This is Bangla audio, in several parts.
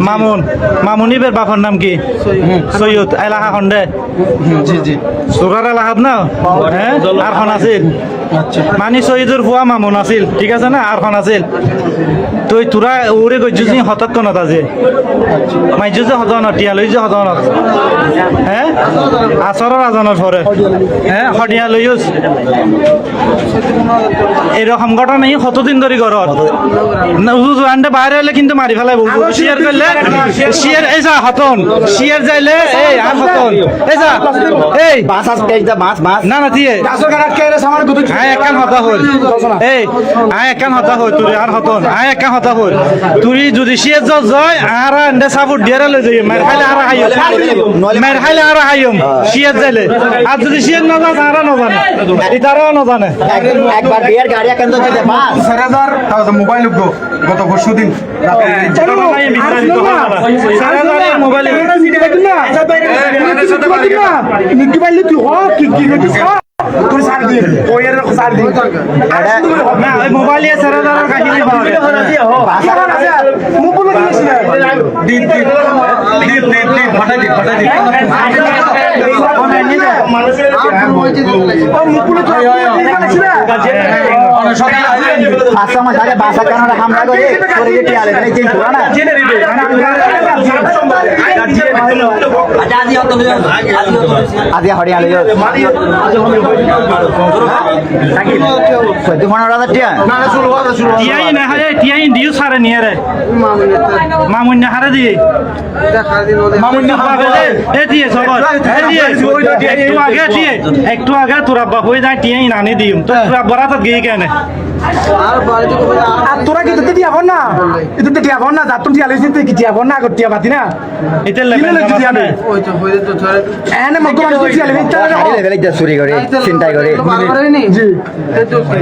মামুন মামুন ইবের বাপর নাম কি? সৈয়দ এলাকা খন্ডে জি জি। সুগার এলাকাত না? হ্যাঁ? আর খন আছিল মানি সৈয়দুর ফুয়া মামুন আছিল ঠিক আছে না? আর খন আছিল। তুই তোরা উৰে গৈছো যে হঠাৎ কনত আজি। মাইছো যে সদনত টিয়ালৈ যে সদনত। হে? আচৰৰ আজনত ভৰে হে? সদিয়া লৈছ এরকম ঘটনা এই কতদিন ধরে ঘরত আনতে বাইরে হলে কিন্তু মারি ফেলাই বলব শিয়ার করলে শিয়ার এই যা হতন শিয়ার যাইলে এই আর হতন এই যা এই। মাছ মাছ মাছ না না দিয়ে। আয় একান হতা হল এই আয় একান হতা হল তুই আর হতন আয় একান হতা হল তুই যদি যত যায় আর এন্ডে সাপোর্ট দিয়ে লই যাই মার খাইলে আর হাইম মার খাইলে আর হাইম শিয়ার যাইলে। আর যদি শিয়ার না যায় আর না জানে। ইতারাও একবার বিয়ের গাড়ি কেন দিতে মাছ স্যারেদার মোবাইল গো গত পরশু দিন। মোবাইলে না। ওই মোবাইলে সারা দাঁড়ার কাহিনী পাওয়া গেছে পাঁচটা মাস আগে বাসা কেন হামলা করে করে যেতে আলে তাই চিন্তা করো না আজি হরিয়া সারে নিয়ে রে মামুন হারে দিয়ে মামুন হারে এ দিয়ে সবার এ দিয়ে একটু আগে দিয়ে একটু আগে তোর আব্বা যায় টিয়াই নানি দিম তো তোর আব্বার হাতত গিয়ে কেন আর তোরা কি দিয়া না না দিয়া লইছিস তুই কি দিয়া না আগত দিয়া বাতি না এটা লেভেল লইছিস দিয়া না? এনে মগ মানে তুই দিয়া লইছিস তাহলে গাড়ি লেভেলে যা চুরি করে চিন্তাই করে। জি।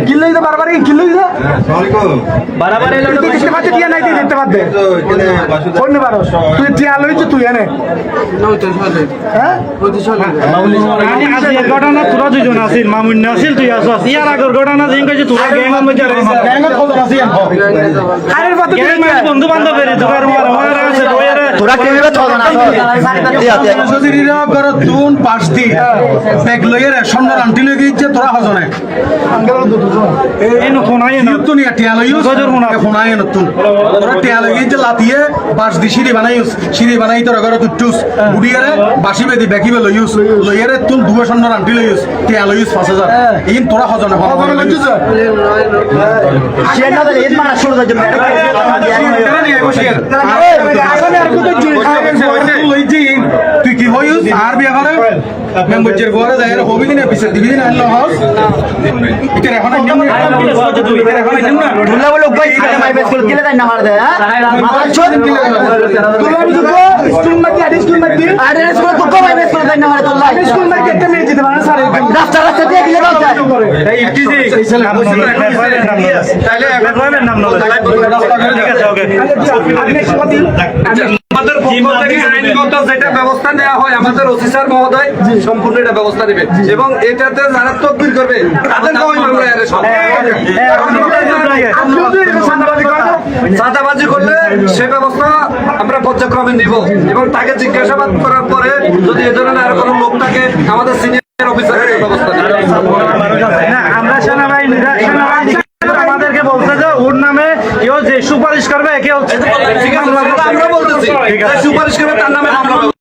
কি লই দা বারবার কি লই দা বারাবার তুই দেখতে পাচ্ছিস দিয়া নাই তুই দেখতে পাচ্ছিস কোন বার। তুই দিয়া লইছিস তুই এনে। হ্যাঁ? আমি আজি এর ঘটনা তোরা দুজন আছিল মামুন আছিল তুই আসস ইয়ার আগর ঘটনা কইছে তোরা গ্যাং মানে বন্ধু বান্ধবের বেরি তোর মার মার আছে বইরে তোরা কেমনে তো না সজিরিরা গরত তুন পাঁচ দি ব্যাগ লইয়ে রে সন্ন্য আন্টি লই গিয়েছে তোরা হজনে এই নো কোনাই না ইউতো নিয়া টিয়া লই ইউস গজর মুনা। ফোনায় নতুন তোরা টিয়া লই গিয়েছে লাতিয়ে বাস দি সিঁড়ি বানাই ইউস সিঁড়ি বানাই তোরা গরত উঠুস উড়িয়ে বাসি বেদি বেকিবে লই ইউস লইয়ে রে তুন দুবে সন্ন্য আন্টি লই ইউস টিয়া লই ইউস পাঁচ হাজার ইন তোরা হজনে হজনে লই ইউস না দিলে এর মারা শুরু হয়ে বসিয়ে তুই কি হইস আর বিয়া করে মেম্বুজের ঘরে যাই হবি দিনে পিছে দিবি দিনে আনলো হাউস এটা এখন একদম এটা এখন একদম না দুলা বলে উপায় সাথে মাই বেস করে দিলে না মার দে হ্যাঁ মাথা ছোট তোরা বুঝো স্কুল মাটি আদি স্কুল মাটি আরে স্কুল তো কমাই বেস করে না মার তোল্লাই স্কুল মাটি একটা মেয়ে যেতে পারে স্যার রাস্তা রাস্তা দিয়ে গেলে বাস যায় এই ইটিজি তাহলে একবার নাম নলে ঠিক আছে ওকে আমাদের আইনগত যেটা ব্যবস্থা নেওয়া হয় আমাদের স্যার মহোদয় সম্পূর্ণ এটা ব্যবস্থা নেবে এবং এটাতে যারা তকবির করবে তাদেরকে ওই মামলায় চাঁদাবাজি করলে সে ব্যবস্থা আমরা পর্যায়ক্রমে নিব এবং তাকে জিজ্ঞাসাবাদ করার পরে যদি এ ধরনের আর কোনো লোক থাকে আমাদের সিনিয়র অফিসারের ব্যবস্থা আমরা সেনাবাহিনীরা সেনাবাহিনী আমাদেরকে বলছে যে ওর নামে কেউ যে সুপারিশ করবে কেউ আমরা সুপারিশ করবে তার নামে মামলা।